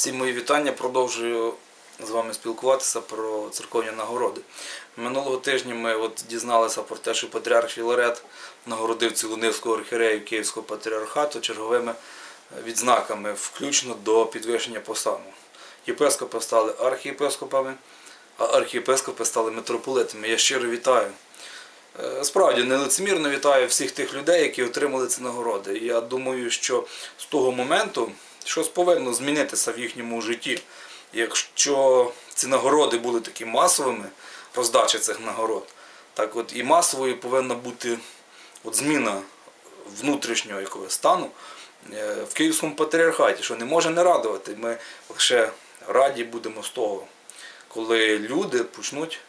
Всі мої вітання. Продовжую з вами спілкуватися про церковні нагороди. Минулого тижня ми от дізналися про те, що патріарх Філарет нагородив Цілунівського архірею Київського патріархату черговими відзнаками, включно до підвищення посаду. Єпископи стали архієпископами, а архієпископи стали митрополитами. Я щиро вітаю. Е, Справді нелицемірно вітаю всіх тих людей, які отримали ці нагороди. Я думаю, що з того моменту щось повинно змінитися в їхньому житті. Якщо ці нагороди були такі масовими, роздача цих нагород, так от і масовою повинна бути от зміна внутрішнього якогось стану е, в Київському патріархаті, що не може не радувати. Ми лише раді будемо з того, коли люди почнуть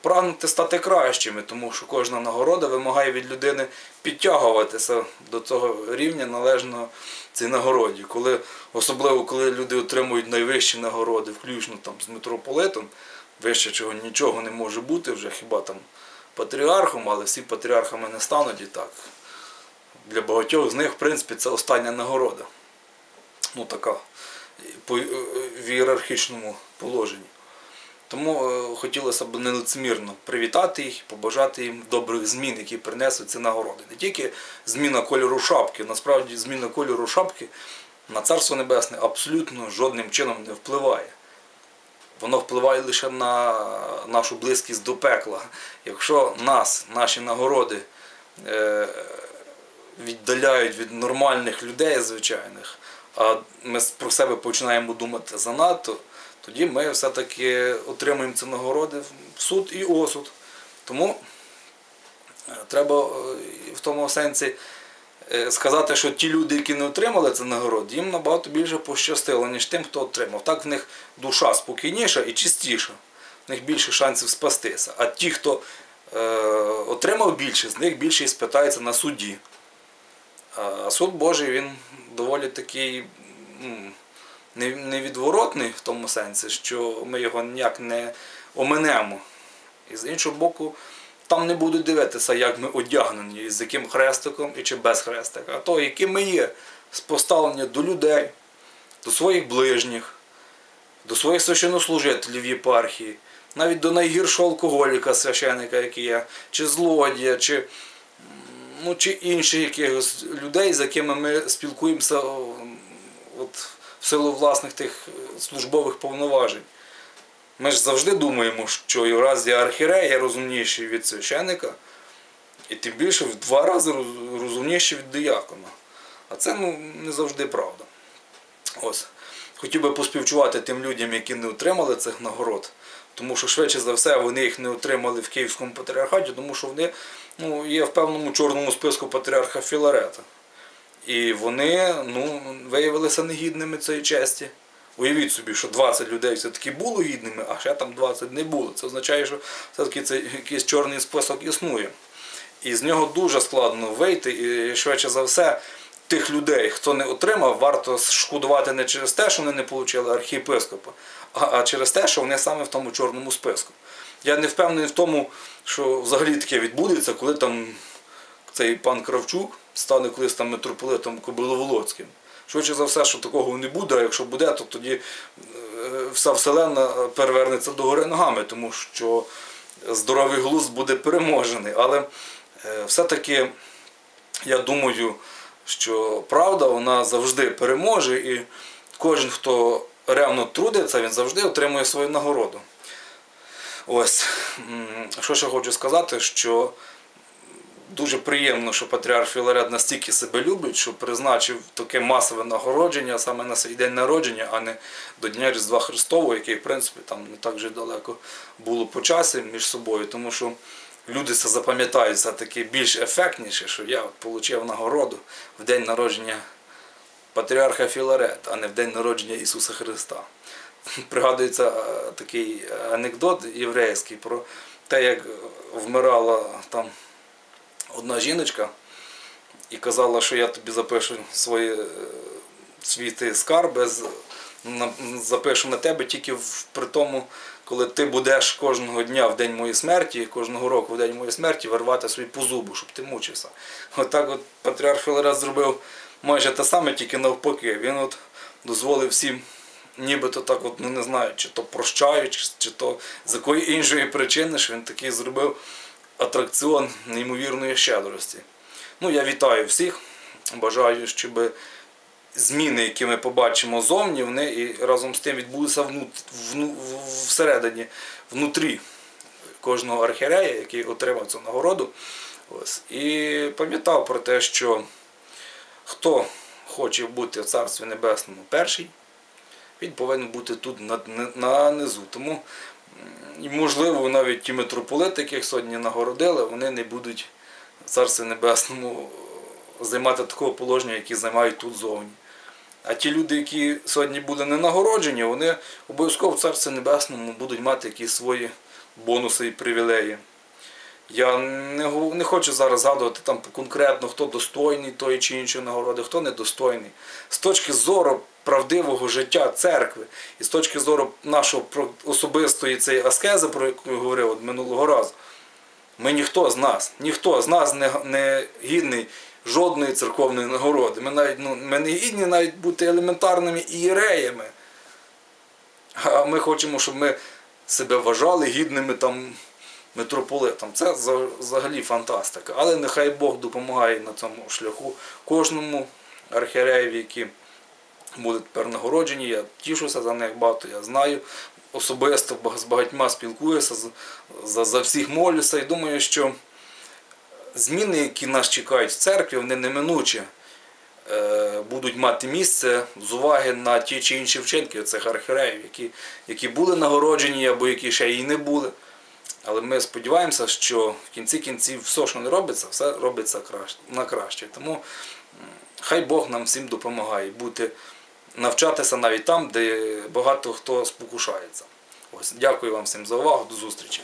прагнути стати кращими, тому що кожна нагорода вимагає від людини підтягуватися до цього рівня належного цій нагороді. Коли, особливо коли люди отримують найвищі нагороди, включно там з митрополитом, вище чого нічого не може бути, вже хіба там патріархом, але всі патріархами не стануть і так. Для багатьох з них, в принципі, це остання нагорода. Ну така в ієрархічному положенні. Тому е, хотілося б нелицемірно привітати їх, побажати їм добрих змін, які принесуть ці нагороди. Не тільки зміна кольору шапки, насправді зміна кольору шапки на Царство Небесне абсолютно жодним чином не впливає. Воно впливає лише на нашу близькість до пекла. Якщо нас, наші нагороди е, віддаляють від нормальних людей звичайних, а ми про себе починаємо думати занадто, тоді ми все-таки отримуємо ці нагороди в суд і осуд. Тому е, треба е, в тому сенсі е, сказати, що ті люди, які не отримали ці нагороди, їм набагато більше пощастило, ніж тим, хто отримав. Так в них душа спокійніша і чистіша, в них більше шансів спастися. А ті, хто е, отримав більше, з них більше і спитається на суді. А суд Божий він доволі такий невідворотний в тому сенсі, що ми його ніяк не оминемо. І з іншого боку, там не будуть дивитися, як ми одягнені, і з яким хрестиком і чи без хрестика, а то, яким ми є з поставлення до людей, до своїх ближніх, до своїх священнослужителів єпархії, навіть до найгіршого алкоголіка, священика, який є, чи злодія, чи ну, чи інших якихось людей, з якими ми спілкуємося от, в силу власних тих службових повноважень. Ми ж завжди думаємо, що і раз я архірей, я розумніший від священика, і тим більше в два рази розумніший від диякона. А це ну, не завжди правда. Ось. Хотів би поспівчувати тим людям, які не отримали цих нагород, тому що швидше за все вони їх не отримали в Київському патріархаті, тому що вони ну, є в певному чорному списку патріарха Філарета. І вони ну, виявилися негідними цієї честі. Уявіть собі, що 20 людей все-таки було гідними, а ще там 20 не було. Це означає, що все-таки цей якийсь чорний список існує. І з нього дуже складно вийти, і швидше за все, тих людей, хто не отримав, варто шкодувати не через те, що вони не отримали архієпископа, а, через те, що вони саме в тому чорному списку. Я не впевнений в тому, що взагалі таке відбудеться, коли там цей пан Кравчук стане колись там митрополитом Кобиловолоцьким. Швидше за все, що такого не буде, а якщо буде, то тоді е, вся вселенна перевернеться догори ногами, тому що здоровий глузд буде переможений. Але е, все-таки я думаю, що правда вона завжди переможе, і кожен, хто ревно трудиться, він завжди отримує свою нагороду. Ось, що ще хочу сказати, що дуже приємно, що патріарх Філарет настільки себе любить, що призначив таке масове нагородження саме на свій день народження, а не до Дня Різдва Христового, який, в принципі, там не так вже далеко було по часі між собою, тому що люди це запам'ятають все-таки більш ефектніше, що я от отримав нагороду в день народження патріарха Філарет, а не в день народження Ісуса Христа. Пригадується е, такий анекдот єврейський про те, як вмирала там одна жіночка і казала, що я тобі запишу свої, е, свій ти скарби, запишу на тебе тільки в- при тому, коли ти будеш кожного дня в день моєї смерті, кожного року в день моєї смерті вирвати свої по зубу, щоб ти мучився. Отак от патріарх Філарет зробив майже те саме, тільки навпаки. Він от дозволив всім нібито так, от, ну не знаю, чи то прощають, чи, то з якої іншої причини, що він такий зробив атракціон неймовірної щедрості. Ну, я вітаю всіх. Бажаю, щоб зміни, які ми побачимо зовні, вони і разом з тим відбулися всередині, внутрі кожного архірея, який отримав цю нагороду. Ось. І пам'ятав про те, що хто хоче бути в Царстві Небесному перший, він повинен бути тут на, на низу. Тому, можливо, навіть ті митрополити, яких сьогодні нагородили, вони не будуть в Царстві Небесному е, займати такого положення, яке займають тут зовні. А ті люди, які сьогодні були не нагороджені, вони обов'язково в Царстві Небесному будуть мати якісь свої бонуси і привілеї. Я не, хочу зараз згадувати там конкретно, хто достойний тої чи іншої нагороди, хто недостойний. З точки зору правдивого життя церкви і з точки зору нашого особистої цієї аскези, про яку я говорив минулого разу, ми ніхто з нас, ніхто з нас не гідний жодної церковної нагороди. Ми, навіть, ну, ми не гідні навіть бути елементарними ієреями. А ми хочемо, щоб ми себе вважали гідними там митрополитом. Це за- взагалі фантастика. Але нехай Бог допомагає на цьому шляху кожному архієреєві, які будуть тепер нагороджені. Я тішуся за них багато, я знаю. Особисто з багатьма спілкуюся, за, за всіх молюся і думаю, що зміни, які нас чекають в церкві, вони неминуче будуть мати місце з уваги на ті чи інші вчинки цих архіреїв, які, які були нагороджені або які ще і не були. Але ми сподіваємося, що в кінці кінців все, що не робиться, все робиться на краще. Тому хай Бог нам всім допомагає бути, навчатися навіть там, де багато хто спокушається. Ось, дякую вам всім за увагу, до зустрічі.